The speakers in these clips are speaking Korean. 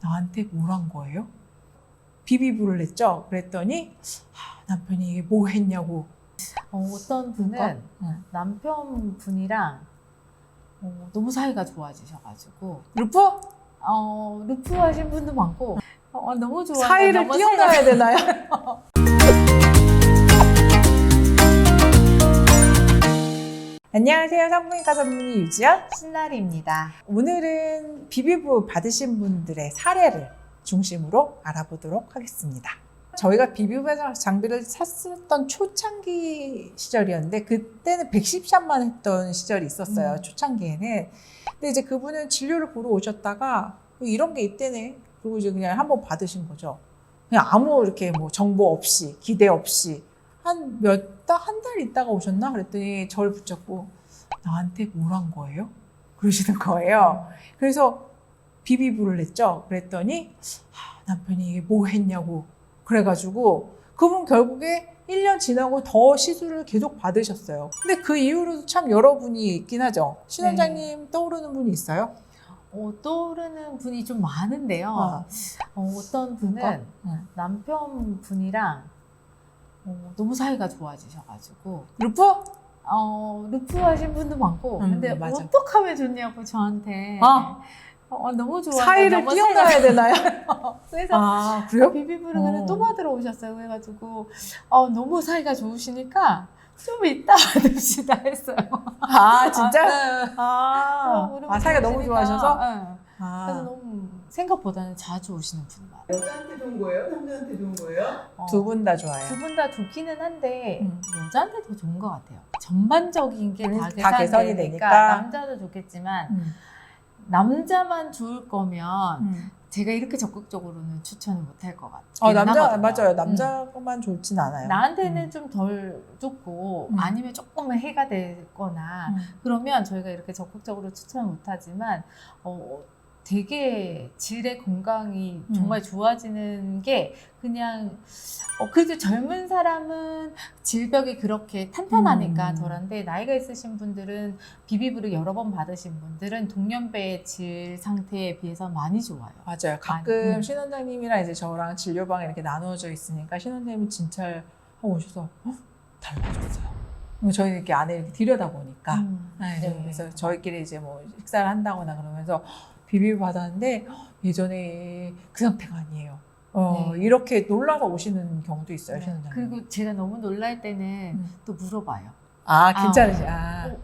나한테 뭘 한 거예요? 비비부를 했죠. 그랬더니 아, 남편이 뭐 했냐고. 어, 어떤 분은 그러니까? 응. 남편분이랑 어, 너무 사이가 좋아지셔가지고 루프 어, 루프 하신 분도 많고 어, 너무 좋아 사이를 띄워놔야 되나요? 안녕하세요. 산부인과 전문의 유지연. 신날입니다. 오늘은 비비부 받으신 분들의 사례를 중심으로 알아보도록 하겠습니다. 저희가 비비부 장비를 샀었던 초창기 시절이었는데 그때는 110샷만 했던 시절이 있었어요. 음. 초창기에는. 근데 이제 그분은 진료를 보러 오셨다가 뭐 이런 게 있대네. 그리고 이제 그냥 한번 받으신 거죠. 그냥 아무 이렇게 뭐 정보 없이 기대 없이 한 몇 달 한 달 있다가 오셨나 그랬더니 저를 붙잡고 나한테 뭘 한 거예요? 그러시는 거예요. 그래서 비비부를 했죠. 그랬더니 아, 남편이 뭐 했냐고 그래가지고 그분 결국에 1년 지나고 더 시술을 계속 받으셨어요. 근데 그 이후로도 참 여러분이 있긴 하죠. 신 네. 원장님 떠오르는 분이 있어요? 어, 떠오르는 분이 좀 많은데요. 아. 어, 어떤 분은 그러니까? 응. 남편분이랑 어, 너무 사이가 좋아지셔가지고 루프? 어, 루프 하신 분도 많고 음, 근데 맞아. 어떻게 하면 좋냐고 저한테 아. 어, 너무 좋아 사이를 띄워놔야 되나요? 그래서 아 그래요? 비비브를 그냥 어. 또 받으러 오셨어요. 그래가지고 어, 너무 사이가 좋으시니까 좀 이따 받읍시다 했어요. 아 진짜? 아, 네. 아, 어, 아 사이가 너무 좋아하셔서? 네. 그래서 아, 너무 생각보다는 자주 오시는 분이 많아요. 여자한테 좋은 거예요? 남자한테 좋은 거예요? 두 분 다 좋아요. 두 분 다 좋기는 한데 음. 여자한테 더 좋은 것 같아요. 전반적인 게 음, 다다 개선이 개선이 되니까, 되니까. 남자도 좋겠지만 음, 남자만 좋을 거면 음. 제가 이렇게 적극적으로는 추천을 못 할 것 같아요. 어, 남자 하거든요. 맞아요. 음. 남자만 좋진 않아요. 나한테는 음. 좀 덜 좋고 음. 아니면 조금은 해가 되거나 음. 그러면 저희가 이렇게 적극적으로 추천을 못하지만 어, 되게 질의 건강이 음. 정말 좋아지는 게 그냥 어, 그래도 젊은 사람은 질벽이 그렇게 탄탄하니까 음. 덜한데 나이가 있으신 분들은 비비브를 여러 번 받으신 분들은 동년배의 질 상태에 비해서 많이 좋아요. 맞아요. 가끔 음. 신 원장님이랑 이제 저랑 진료방에 이렇게 나누어져 있으니까 신 원장님이 진찰 하고 오셔서 어? 달라졌어요. 저희 이렇게 안에 이렇게 들여다 보니까 음. 네, 네. 그래서 저희끼리 이제 뭐 식사를 한다거나 그러면서 비비를 받았는데 예전에 그 상태가 아니에요. 어, 네. 이렇게 놀라서 오시는 경우도 있어요, 신 네. 원장님. 그리고 제가 너무 놀랄 때는 음. 또 물어봐요. 아, 괜찮으시 아. 어,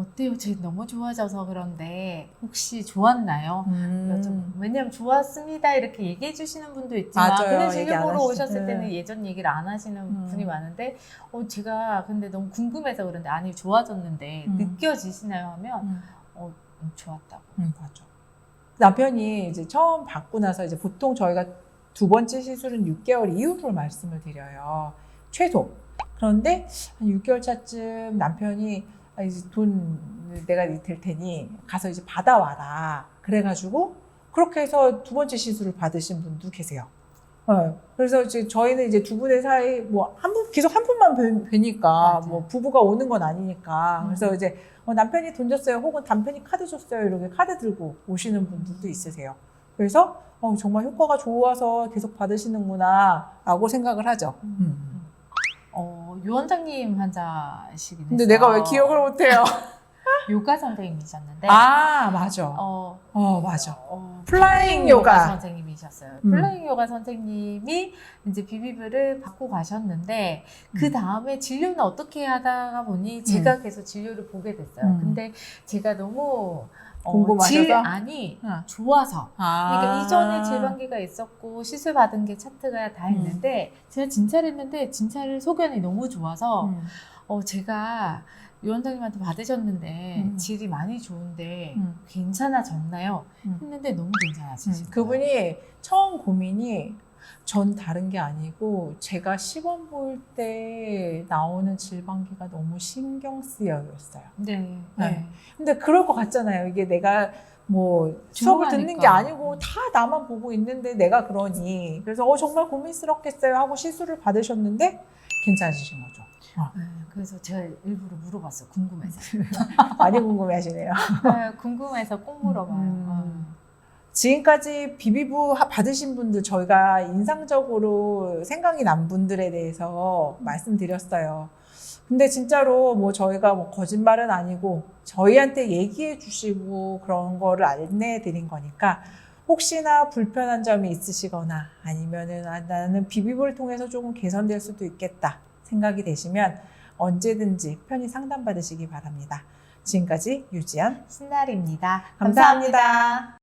어때요? 제 너무 좋아져서 그런데 혹시 좋았나요? 음. 여쭤- 왜냐면 좋았습니다 이렇게 얘기해 주시는 분도 있지만 맞아요. 그냥 진료 안 보러. 오셨을 네. 때는 예전 얘기를 안 하시는 음. 분이 많은데 어 제가 근데 너무 궁금해서 그런데 아니 좋아졌는데 음. 느껴지시나요 하면 음. 어 음, 좋았다고 음, 맞아. 남편이 이제 처음 받고 나서 이제 보통 저희가 두 번째 시술은 6개월 이후를 말씀을 드려요. 최소. 그런데 한 6개월 차쯤 남편이 아, 이제 돈 내가 될 테니 가서 이제 받아와라. 그래가지고 그렇게 해서 두 번째 시술을 받으신 분도 계세요. 네. 그래서 이제 저희는 이제 두 분의 사이 뭐 한 분 계속 한 분만 뵈- 뵈니까 맞아요. 뭐 부부가 오는 건 아니니까 음. 그래서 이제 어, 남편이 돈 줬어요 혹은 남편이 카드 줬어요 이렇게 카드 들고 오시는 분들도 있으세요. 그래서 어, 정말 효과가 좋아서 계속 받으시는구나라고 생각을 하죠. 음. 어, 유 원장님 환자시긴 근데 했어요. 내가 왜 기억을 못해요? 요가 선생님이셨는데 아 맞아. 어, 어 맞아. 어, 플라잉 요가. 선생님 이셨어요. 음. 플라잉 요가 선생님이 이제 비비브를 받고 가셨는데 그 음. 다음에 진료는 어떻게 하다가 보니 제가 계속 진료를 보게 됐어요. 음. 근데 제가 너무 어, 궁금하셔서? 질 안이 어. 좋아서 아. 그러니까 이전에 질방기가 있었고 시술 받은 게 차트가 다 있는데 제가 진찰했는데 진찰 소견이 너무 좋아서 음. 어 제가 유 원장님한테 받으셨는데 음. 질이 많이 좋은데 음. 괜찮아졌나요? 음. 했는데 너무 괜찮아지신 음. 그분이 처음 고민이 전 다른 게 아니고 제가 시범 볼 때 나오는 질방기가 너무 신경 쓰여였어요. 네. 네. 네. 근데 그럴 것 같잖아요. 이게 내가 뭐 수업을 듣는 게. 아니고 다 나만 보고 있는데 내가 그러니 그래서 어 정말 고민스럽겠어요 하고 시술을 받으셨는데 괜찮으신 거죠. 네, 그래서 제가 일부러 물어봤어요. 궁금해서. 많이 궁금해하시네요. 네, 궁금해서 꼭 물어봐요. 음. 지금까지 비비브 하- 받으신 분들 저희가 인상적으로 생각이 난 분들에 대해서 말씀드렸어요. 근데 진짜로 뭐 저희가 뭐 거짓말은 아니고 저희한테 얘기해 주시고 그런 거를 안내해 드린 거니까 혹시나 불편한 점이 있으시거나 아니면은 아, 나는 비비브를 통해서 조금 개선될 수도 있겠다 생각이 되시면 언제든지 편히 상담 받으시기 바랍니다. 지금까지 유지연 신날입니다. 감사합니다.